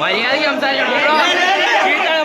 മര്യാദയ്ക്ക് സംസാരിക്കണം മര്യാദ ചീത്തയാണ്,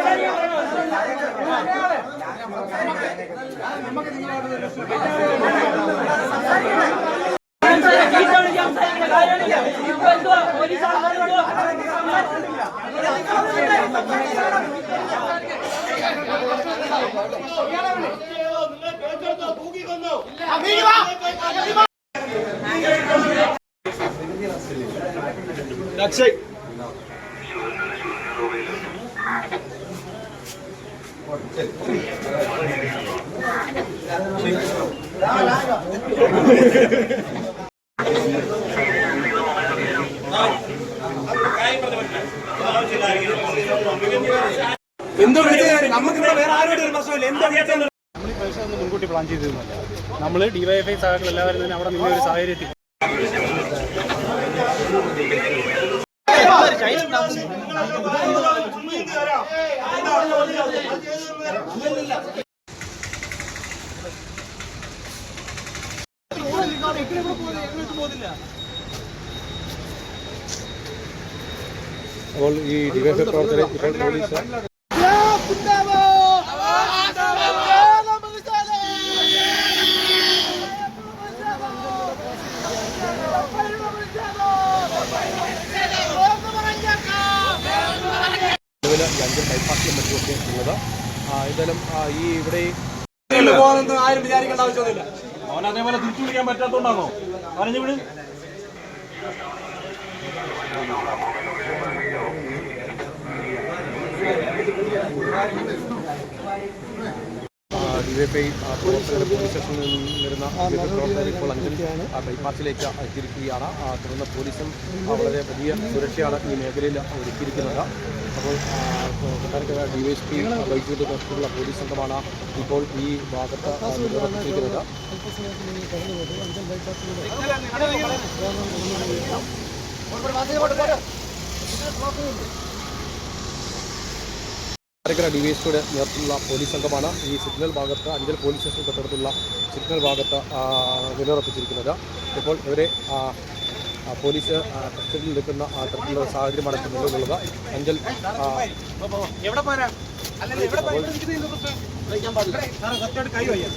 സംസാരിക്കണം. എന്തോ നമുക്ക് നമുക്കിവിടെ വേറെ ആരോടും ഒരു പ്രശ്നമില്ല എന്തോ വിളിച്ചത് നമ്മൾ പൈസ പരീക്ഷ ഒന്നും മുൻകൂട്ടി പ്ലാൻ ചെയ്തിരുന്നില്ല നമ്മൾ ഡിവൈഎഫ്ഐ സഹാക്കൾ എല്ലാവരും തന്നെ അവിടെ നിന്ന ഒരു സാഹചര്യത്തിൽ. അപ്പോൾ ഈ ഡിവൈഎഫ്ഐ പ്രവർത്തകരെ ഇപ്പോൾ പോലീസ് ഈ അഞ്ചൽ ബൈപ്പാസിലും മറ്റുമൊക്കെ ഉള്ളത്. ഏതായാലും ഈ ഇവിടെ അവൻ അതേപോലെ പറഞ്ഞു ഡിവൈഎഫ്ഐ പ്രവർത്തകർ പോലീസ് സ്റ്റേഷനിൽ നിന്നിരുന്ന പ്രവർത്തകർ ഇപ്പോൾ അഞ്ചൽ ആ, ബൈപ്പാസിലേക്ക് എത്തിയിരിക്കുകയാണ് ആ, തുടർന്ന് പോലീസും വളരെ വലിയ സുരക്ഷയാണ് ഈ മേഖലയിൽ ഒരുക്കിയിരിക്കുന്നത്. അപ്പോൾ കൊട്ടാരക്കര ഡിവൈഎസ്പി വൈദ്യുതി നേതൃത്വത്തിലുള്ള പോലീസ് സംഘമാണ് ഇപ്പോൾ ഈ ഭാഗത്ത് ആ, നിലനിർത്തിയിരിക്കുന്നത് കൊട്ടാരക്കര ഡിവൈഎസ്പിയുടെ നേതൃത്വത്തിലുള്ള പോലീസ് സംഘമാണ് ഈ സിഗ്നൽ ഭാഗത്ത് അഞ്ചൽ പോലീസ് സ്റ്റേഷൻ തൊട്ടടുത്തുള്ള സിഗ്നൽ ഭാഗത്ത് നിലയുറപ്പിച്ചിരിക്കുന്നത് ഇപ്പോൾ ഇവരെ പോലീസ് കസ്റ്റഡിയിൽ എടുക്കുന്ന ആ, തരത്തിലുള്ള സാഹചര്യമാണ് ഇപ്പോൾ നിലവിലുള്ളത്. അഞ്ചൽ കാരക്കര ഡി പോരാ?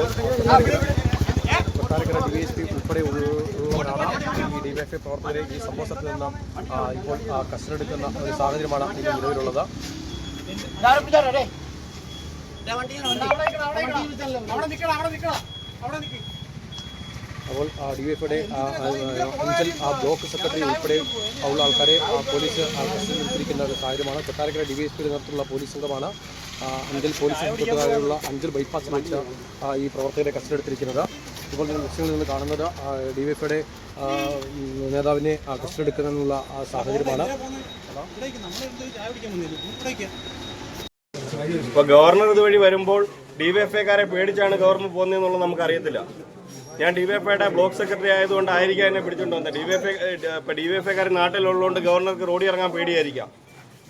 എസ് പി ഡിവൈഎസ്പി ഉൾപ്പെടെ ഈ ഡിവൈഎഫ്ഐ പ്രവർത്തകരെ ഈ സംഭവത്തിൽ നിന്ന് ഇപ്പോൾ കസ്റ്റഡി എടുക്കുന്ന ഒരു സാഹചര്യമാണ് ഇന്ന് നിലവിലുള്ളത്. അപ്പോൾ ഡിവൈഎഫ്ഐയുടെ അഞ്ചൽ ആ ബ്ലോക്ക് സെക്രട്ടറി ഉൾപ്പെടെ ഉള്ള ആൾക്കാരെ പോലീസ് എടുത്തിരിക്കുന്ന ഒരു സാഹചര്യമാണ്. കൊട്ടാരക്കര ഡിവൈഎസ്പിയുടെ നേതൃത്വത്തിലുള്ള പോലീസ് സംഘമാണ് അഞ്ചൽ പോലീസ് ഇൻസ്പെക്ടറായുള്ള അഞ്ചൽ ബൈപ്പാസ് വെച്ച് ഈ പ്രവർത്തകരെ കസ്റ്റഡി എടുത്തിരിക്കുന്നത് ഇപ്പോൾ ദൃശ്യങ്ങളിൽ നിന്ന് കാണുന്നത് എഫയുടെ നേതാവിനെ ആ, കസ്റ്റഡി എടുക്കുന്നതിനുള്ള ആ, സാഹചര്യമാണ്. ഇപ്പൊ ഗവർണർ ഇതുവഴി വരുമ്പോൾ ഡിവൈഎഫ്ഐക്കാരെ പേടിച്ചാണ് ഗവർണർ പോകുന്നതെന്നുള്ളത് നമുക്ക് അറിയത്തില്ല ഞാൻ ഡിവൈഎഫ്ഐയുടെ ബ്ലോക്ക് സെക്രട്ടറി ആയതുകൊണ്ടായിരിക്കാം എന്നെ പിടിച്ചുകൊണ്ട് വന്നത്. ഡിവൈഎഫ്ഐ ഡിവൈഎഫ്ഐക്കാർ നാട്ടിലുള്ളതുകൊണ്ട് ഗവർണർക്ക് റോഡിൽ ഇറങ്ങാൻ പേടിയായിരിക്കാം.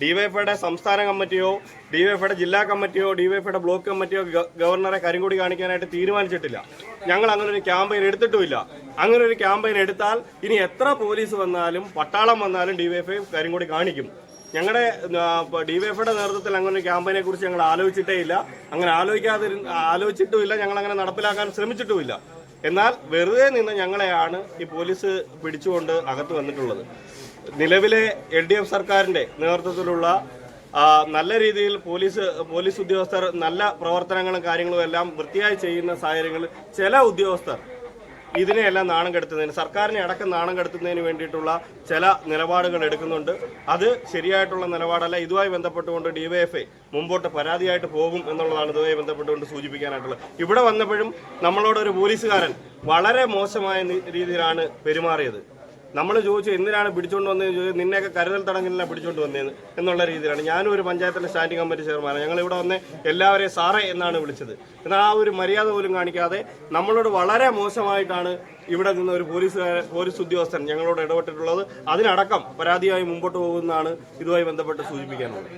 ഡിവൈഎഫ്ഐയുടെ സംസ്ഥാന കമ്മിറ്റിയോ ഡിവൈഎഫ്ഐയുടെ ജില്ലാ കമ്മിറ്റിയോ ഡിവൈഎഫ്ഐയുടെ ബ്ലോക്ക് കമ്മിറ്റിയോ ഗവർണറെ കരിങ്കൊടി കാണിക്കാനായിട്ട് തീരുമാനിച്ചിട്ടില്ല. ഞങ്ങൾ അങ്ങനെ ഒരു ക്യാമ്പയിൻ എടുത്തിട്ടുമില്ല. അങ്ങനെ ഒരു ക്യാമ്പയിൻ എടുത്താൽ ഇനി എത്ര പോലീസ് വന്നാലും പട്ടാളം വന്നാലും ഡിവൈഎഫ്ഐ കരിങ്കൊടി കാണിക്കും. ഞങ്ങളുടെ ഡിവൈഎഫ്ഐയുടെ നേതൃത്വത്തിൽ അങ്ങനെ ഒരു ക്യാമ്പയിനെ കുറിച്ച് ഞങ്ങൾ ആലോചിച്ചിട്ടേ ഇല്ല. അങ്ങനെ ആലോചിക്കാതെ ആലോചിച്ചിട്ടുമില്ല. ഞങ്ങൾ അങ്ങനെ നടപ്പിലാക്കാൻ ശ്രമിച്ചിട്ടുമില്ല. എന്നാൽ വെറുതെ നിന്ന് ഞങ്ങളെയാണ് ഈ പോലീസ് പിടിച്ചുകൊണ്ട് അകത്ത് വന്നിട്ടുള്ളത്. നിലവിലെ എൽ ഡി എഫ് സർക്കാരിന്റെ നേതൃത്വത്തിലുള്ള നല്ല രീതിയിൽ പോലീസ് പോലീസ് ഉദ്യോഗസ്ഥർ നല്ല പ്രവർത്തനങ്ങളും കാര്യങ്ങളും എല്ലാം വൃത്തിയായി ചെയ്യുന്ന സാഹചര്യങ്ങളിൽ ചില ഉദ്യോഗസ്ഥർ ഇതിനെയെല്ലാം നാണം കെടുത്തുന്നതിന് സർക്കാരിനെ അടക്കം നാണം കെടുത്തുന്നതിന് വേണ്ടിയിട്ടുള്ള ചില നിലപാടുകൾ എടുക്കുന്നുണ്ട്. അത് ശരിയായിട്ടുള്ള നിലപാടല്ല. ഇതുമായി ബന്ധപ്പെട്ടുകൊണ്ട് ഡിവൈഎഫ്ഐ മുമ്പോട്ട് പരാതിയായിട്ട് പോകും എന്നുള്ളതാണ് ഇതുമായി ബന്ധപ്പെട്ടുകൊണ്ട് സൂചിപ്പിക്കാനായിട്ടുള്ളത്. ഇവിടെ വന്നപ്പോഴും നമ്മളോട് ഒരു പോലീസുകാരൻ വളരെ മോശമായ രീതിയിലാണ് പെരുമാറിയത്. നമ്മൾ ചോദിച്ചു എന്തിനാണ് പിടിച്ചുകൊണ്ട് വന്നതെന്ന് ചോദിച്ചു നിന്നെയൊക്കെ കരുതൽ തടങ്കലിനെ പിടിച്ചുകൊണ്ട് വന്നതെന്ന് എന്നുള്ള രീതിയിലാണ്. ഞാനും ഒരു പഞ്ചായത്തിലെ സ്റ്റാൻഡിംഗ് കമ്മിറ്റി ചെയർമാനാണ്. ഞങ്ങൾ ഇവിടെ വന്ന് എല്ലാവരെയും സാറേ എന്നാണ് വിളിച്ചത്. എന്നാൽ ആ ഒരു മര്യാദ പോലും കാണിക്കാതെ നമ്മളോട് വളരെ മോശമായിട്ടാണ് ഇവിടെ നിന്ന് ഒരു പോലീസ് പോലീസ് ഉദ്യോഗസ്ഥൻ ഞങ്ങളോട് ഇടപെട്ടിട്ടുള്ളത്. അതിനടക്കം പരാതിയായി മുമ്പോട്ട് പോകുന്നതാണ് ഇതുമായി ബന്ധപ്പെട്ട് സൂചിപ്പിക്കാനുള്ളത്.